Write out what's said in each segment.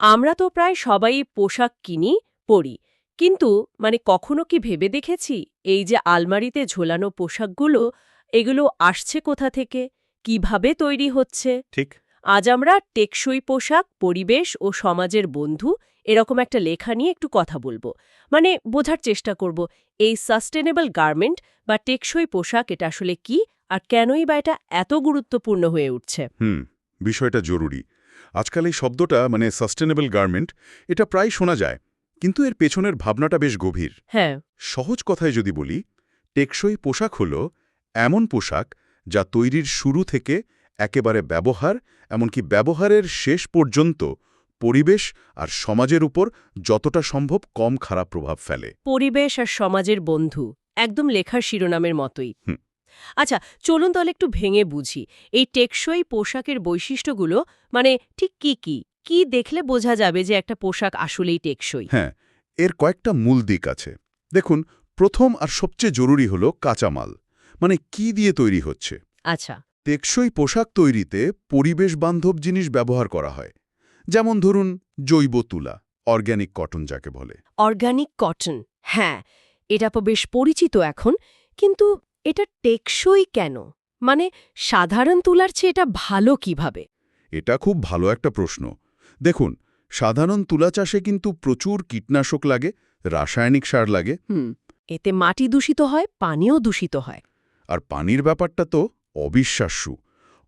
আমরা তো প্রায় সবাই পোশাক কিনি পরি। কিন্তু মানে কখনো কি ভেবে দেখেছি? এই যে আলমারিতে ঝোলানো পোশাকগুলো এগুলো আসছে কোথা থেকে? কীভাবে তৈরি হচ্ছে? ঠিক। আজ আমরা টেকসই পোশাক পরিবেশ ও সমাজের বন্ধু এরকম একটা লেখা নিয়ে একটু কথা বলব। মানে বোঝার চেষ্টা করব এই সাস্টেনেবল গার্মেন্ট বা টেকসই পোশাক এটা আসলে কি? আর কেনই বা এটা এত গুরুত্বপূর্ণ হয়ে উঠছে? হুম বিষয়টা জরুরি। আজকাল এই শব্দটা মানে সাস্টেনেবল গার্মেন্ট এটা প্রায় শোনা যায় কিন্তু এর পেছনের ভাবনাটা বেশ গভীর। হ্যাঁ। সহজ কথায় যদি বলি টেকসই পোশাক হল এমন পোশাক যা তৈরির শুরু থেকে একেবারে ব্যবহার এমনকি ব্যবহারের শেষ পর্যন্ত পরিবেশ আর সমাজের উপর যতটা সম্ভব কম খারাপ প্রভাব ফেলে। পরিবেশ আর সমাজের বন্ধু একদম লেখার শিরোনামের মতোই। হুম। আচ্ছা চলুন তাহলে একটু ভেঙে বুঝি। এই টেকসই পোশাকের বৈশিষ্ট্যগুলো মানে ঠিক কি কি? কি দেখলে বোঝা যাবে যে একটা পোশাক আসলেই টেকসই? হ্যাঁ এর কয়েকটা মূল দিক আছে। দেখুন প্রথম আর সবচেয়ে জরুরি হল কাঁচামাল। মানে কি দিয়ে তৈরি হচ্ছে? আচ্ছা। টেকসই পোশাক তৈরিতে পরিবেশ বান্ধব জিনিস ব্যবহার করা হয়। যেমন ধরুন জৈব তুলা অর্গ্যানিক কটন যাকে বলে। অর্গ্যানিক কটন হ্যাঁ। এটা তো বেশ পরিচিত এখন কিন্তু এটা টেকসই কেন? মানে সাধারণ তুলার চেয়ে এটা ভালো কীভাবে? এটা খুব ভালো একটা প্রশ্ন। দেখুন সাধারণ তুলা চাষে কিন্তু প্রচুর কীটনাশক লাগে রাসায়নিক সার লাগে। হুম এতে মাটি দূষিত হয় পানিও দূষিত হয়। আর পানির ব্যাপারটা তো অবিশ্বাস্য।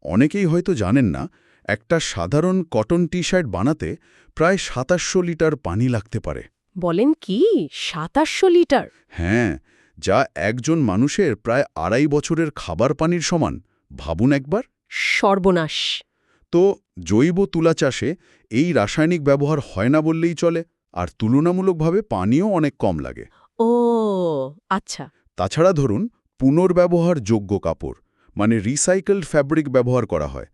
অনেকেই হয়তো জানেন না একটা সাধারণ কটন টি শার্ট বানাতে প্রায় সাতাশশো লিটার পানি লাগতে পারে। বলেন কি? সাতাশশো লিটার? হ্যাঁ যা একজন মানুষের প্রায় আড়াই বছরের খাবার পানির সমান। ভাবুন একবার। সর্বনাশ। তো জৈব তুলা চাষে এই রাসায়নিক ব্যবহার হয় না বললেই চলে আর তুলনামূলকভাবে পানিও অনেক কম লাগে। ও আচ্ছা। তাছাড়া ধরুন পুনর্ব্যবহারযোগ্য কাপড় মানে রিসাইকেলড ফ্যাব্রিক ব্যবহার করা হয়।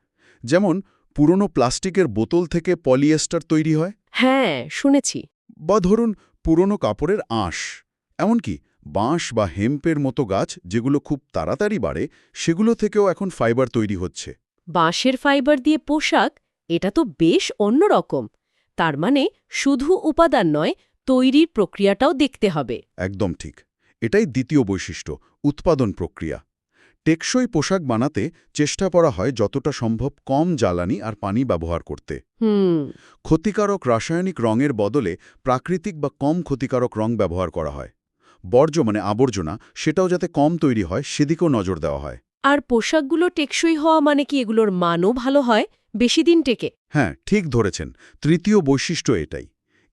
যেমন পুরনো প্লাস্টিকের বোতল থেকে পলিয়েস্টার তৈরি হয়। হ্যাঁ শুনেছি। বা ধরুন পুরনো কাপড়ের আঁশ। এমনকি বাঁশ বা হেম্পের মতো গাছ যেগুলো খুব তাড়াতাড়ি বাড়ে সেগুলো থেকেও এখন ফাইবার তৈরি হচ্ছে। বাঁশের ফাইবার দিয়ে পোশাক এটা তো বেশ অন্যরকম তার মানে শুধু উপাদান নয় তৈরির প্রক্রিয়াটাও দেখতে হবে। একদম ঠিক। এটাই দ্বিতীয় বৈশিষ্ট্য উৎপাদন প্রক্রিয়া। টেকসই পোশাক বানাতে চেষ্টা করা হয় যতটা সম্ভব কম জ্বালানি আর পানি ব্যবহার করতে। হুম। ক্ষতিকারক রাসায়নিক রঙের বদলে প্রাকৃতিক বা কম ক্ষতিকারক রং ব্যবহার করা হয়। বর্জ্য মানে আবর্জনা সেটাও যাতে কম তৈরি হয় সেদিকেও নজর দেওয়া হয়। আর পোশাকগুলো টেকসই হওয়া মানে কি এগুলোর মানও ভালো হয়? বেশি দিন টেকে। হ্যাঁ ঠিক ধরেছেন। তৃতীয় বৈশিষ্ট্য এটাই।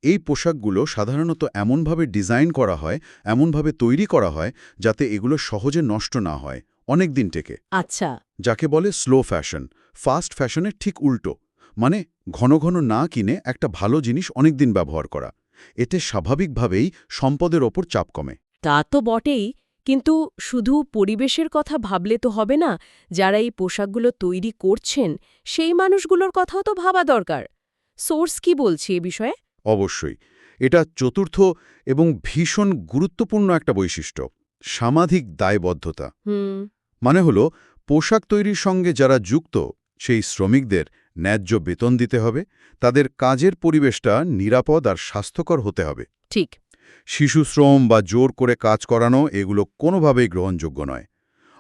এই পোশাকগুলো সাধারণত এমনভাবে ডিজাইন করা হয় এমনভাবে তৈরি করা হয় যাতে এগুলো সহজে নষ্ট না হয়। অনেক দিন টেকে। আচ্ছা। যাকে বলে স্লো ফ্যাশন ফাস্ট ফ্যাশনের ঠিক উল্টো। মানে ঘন ঘন না কিনে একটা ভালো জিনিস অনেক দিন ব্যবহার করা। এতে স্বাভাবিকভাবেই সম্পদের ওপর চাপ কমে। তা তো বটেই কিন্তু শুধু পরিবেশের কথা ভাবলে তো হবে না যারা এই পোশাকগুলো তৈরি করছেন সেই মানুষগুলোর কথাও তো ভাবা দরকার। সোর্স কি বলছে এ বিষয়ে? অবশ্যই এটা চতুর্থ এবং ভীষণ গুরুত্বপূর্ণ একটা বৈশিষ্ট্য সামাধিক দায়বদ্ধতা। মানে হল পোশাক তৈরির সঙ্গে যারা যুক্ত সেই শ্রমিকদের ন্যায্য বেতন দিতে হবে তাদের কাজের পরিবেশটা নিরাপদ আর স্বাস্থ্যকর হতে হবে। ঠিক। শিশু শ্রম বা জোর করে কাজ করানো এগুলো কোনোভাবেই গ্রহণযোগ্য নয়।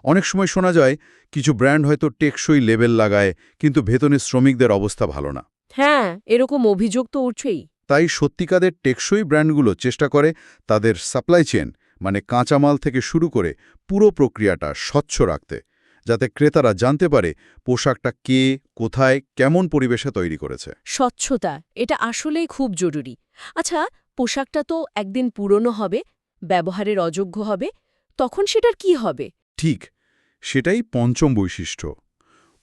অনেক সময় শোনা যায় কিছু ব্র্যান্ড হয়তো টেকসই লেবেল লাগায় কিন্তু ভেতনের শ্রমিকদের অবস্থা ভালো না। হ্যাঁ এরকম অভিযোগ তো উঠছেই। তাই সত্যিকাদের টেকসই ব্র্যান্ডগুলো চেষ্টা করে তাদের সাপ্লাই চেন মানে কাঁচামাল থেকে শুরু করে পুরো প্রক্রিয়াটা স্বচ্ছ রাখতে। যাতে ক্রেতারা জানতে পারে পোশাকটা কে কোথায় কেমন পরিবেশে তৈরি করেছে। স্বচ্ছতা এটা আসলেই খুব জরুরি। আচ্ছা পোশাকটা তো একদিন পুরনো হবে ব্যবহারের অযোগ্য হবে তখন সেটার কি হবে? ঠিক সেটাই পঞ্চম বৈশিষ্ট্য।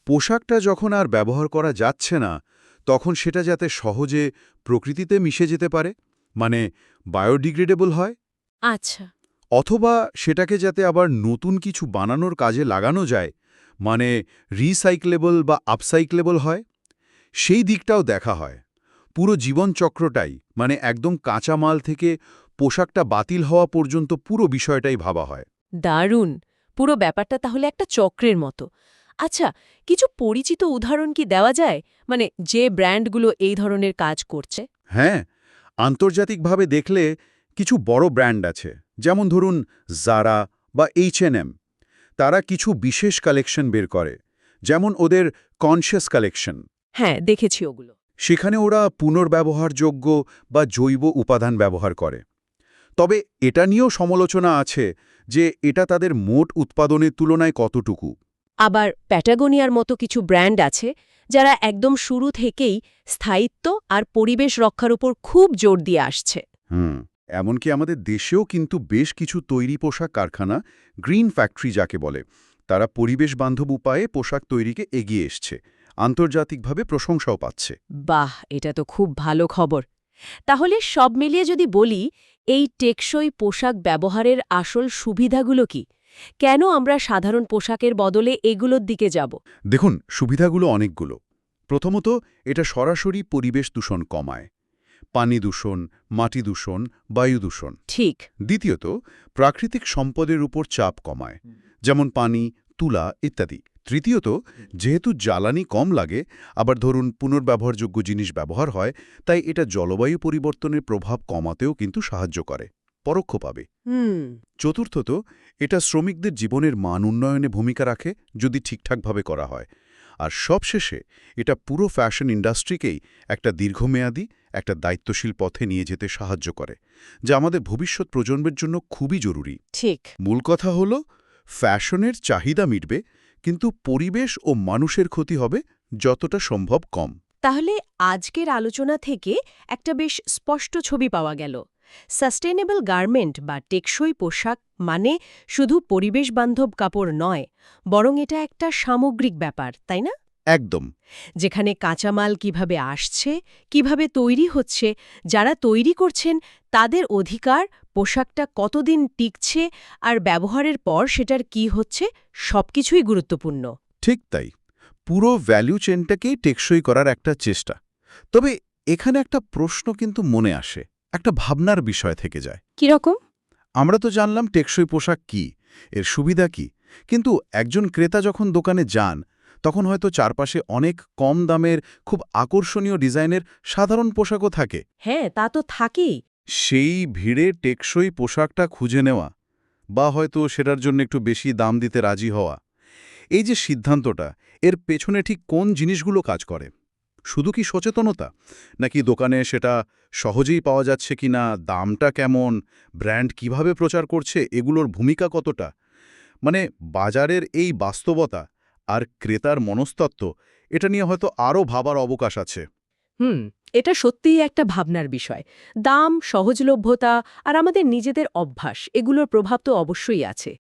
পোশাকটা যখন আর ব্যবহার করা যাচ্ছে না তখন সেটা যাতে সহজে প্রকৃতিতে মিশে যেতে পারে মানে বায়োডিগ্রেডেবল হয়। আচ্ছা। অথবা সেটাকে যাতে আবার নতুন কিছু বানানোর কাজে লাগানো যায় মানে রিসাইক্লেবল বা আপসাইক্লেবল হয় সেই দিকটাও দেখা হয়। পুরো জীবনচক্রটাই মানে একদম কাঁচামাল থেকে পোশাকটা বাতিল হওয়া পর্যন্ত পুরো বিষয়টাই ভাবা হয়। দারুণ! পুরো ব্যাপারটা তাহলে একটা চক্রের মতো। আচ্ছা কিছু পরিচিত উদাহরণ কি দেওয়া যায়? মানে যে ব্র্যান্ডগুলো এই ধরনের কাজ করছে? হ্যাঁ আন্তর্জাতিকভাবে দেখলে কিছু বড় ব্র্যান্ড আছে যেমন ধরুন জারা বা এইচ তারা কিছু বিশেষ কালেকশন বের করে যেমন ওদের কনশিয়াস কালেকশন হ্যাঁ দেখেছি ওগুলো। সেখানে ওরা পুনর্ব্যবহারযোগ্য বা জৈব উপাদান ব্যবহার করে। তবে এটা নিয়েও সমালোচনা আছে যে এটা তাদের মোট উৎপাদনের তুলনায় কতটুকু। আবার প্যাটাগোনিয়ার মতো কিছু ব্র্যান্ড আছে যারা একদম শুরু থেকেই স্থায়িত্ব আর পরিবেশ রক্ষার উপর খুব জোর দিয়ে আসছে। হুম। এমনকি আমাদের দেশেও কিন্তু বেশ কিছু তৈরি পোশাক কারখানা গ্রিন ফ্যাক্টরি যাকে বলে তারা পরিবেশ বান্ধব উপায়ে পোশাক তৈরিকে এগিয়ে এসছে আন্তর্জাতিকভাবে প্রশংসাও পাচ্ছে। বাহ এটা তো খুব ভালো খবর। তাহলে সব মিলিয়ে যদি বলি এই টেকসই পোশাক ব্যবহারের আসল সুবিধাগুলো কি? কেন আমরা সাধারণ পোশাকের বদলে এগুলোর দিকে যাব? দেখুন সুবিধাগুলো অনেকগুলো। প্রথমত এটা সরাসরি পরিবেশ দূষণ কমায়। পানি দূষণ মাটি দূষণ বায়ু দূষণ। ঠিক। দ্বিতীয়ত প্রাকৃতিক সম্পদের উপর চাপ কমায় যেমন পানি তুলা ইত্যাদি। তৃতীয়ত যেহেতু জ্বালানি কম লাগে আবার ধরুন পুনর্ব্যবহারযোগ্য জিনিস ব্যবহার হয় তাই এটা জলবায়ু পরিবর্তনের প্রভাব কমাতেও কিন্তু সাহায্য করে পরোক্ষ পাবে চতুর্থত এটা শ্রমিকদের জীবনের মান উন্নয়নে ভূমিকা রাখে যদি ঠিকঠাকভাবে করা হয়। আর সবশেষে এটা পুরো ফ্যাশন ইন্ডাস্ট্রিকেই একটা দীর্ঘমেয়াদী একটা দায়িত্বশীল পথে নিয়ে যেতে সাহায্য করে যা আমাদের ভবিষ্যৎ প্রজন্মের জন্য খুবই জরুরি। ঠিক। মূল কথা হল ফ্যাশনের চাহিদা মিটবে কিন্তু পরিবেশ ও মানুষের ক্ষতি হবে যতটা সম্ভব কম। তাহলে আজকের আলোচনা থেকে একটা বেশ স্পষ্ট ছবি পাওয়া গেল। সাস্টেনেবল গার্মেন্ট বা টেকসই পোশাক মানে শুধু পরিবেশ বান্ধব কাপড় নয় বরং এটা একটা সামগ্রিক ব্যাপার তাই না? একদম। যেখানে কাঁচামাল কীভাবে আসছে কীভাবে তৈরি হচ্ছে যারা তৈরি করছেন তাদের অধিকার পোশাকটা কতদিন টিকছে আর ব্যবহারের পর সেটার কি হচ্ছে সবকিছুই গুরুত্বপূর্ণ। ঠিক তাই। পুরো ভ্যালু চেনটাকেই টেকসই করার একটা চেষ্টা। তবে এখানে একটা প্রশ্ন কিন্তু মনে আসে একটা ভাবনার বিষয় থেকে যায়। কীরকম আমরা তো জানলাম টেকসই পোশাক কি এর সুবিধা কি। কিন্তু একজন ক্রেতা যখন দোকানে যান তখন হয়তো চারপাশে অনেক কম দামের খুব আকর্ষণীয় ডিজাইনের সাধারণ পোশাকও থাকে। হ্যাঁ তা তো থাকেই। সেই ভিড়ে টেকসই পোশাকটা খুঁজে নেওয়া বা হয়তো সেটার জন্য একটু বেশি দাম দিতে রাজি হওয়া। এই যে সিদ্ধান্তটা এর পেছনে ঠিক কোন জিনিসগুলো কাজ করে? শুধু কি সচেতনতা? নাকি দোকানে সেটা সহজেই পাওয়া যাচ্ছে কি না দামটা কেমন? ব্র্যান্ড কীভাবে প্রচার করছে? এগুলোর ভূমিকা কতটা? মানে বাজারের এই বাস্তবতা আর ক্রেতার মনস্তত্ত্ব, এটা নিয়ে হয়তো আরও ভাবার অবকাশ আছে। হুম, এটা সত্যিই একটা ভাবনার বিষয়। দাম, সহজলভ্যতা আর আমাদের নিজেদের অভ্যাস, এগুলোর প্রভাব তো অবশ্যই আছে।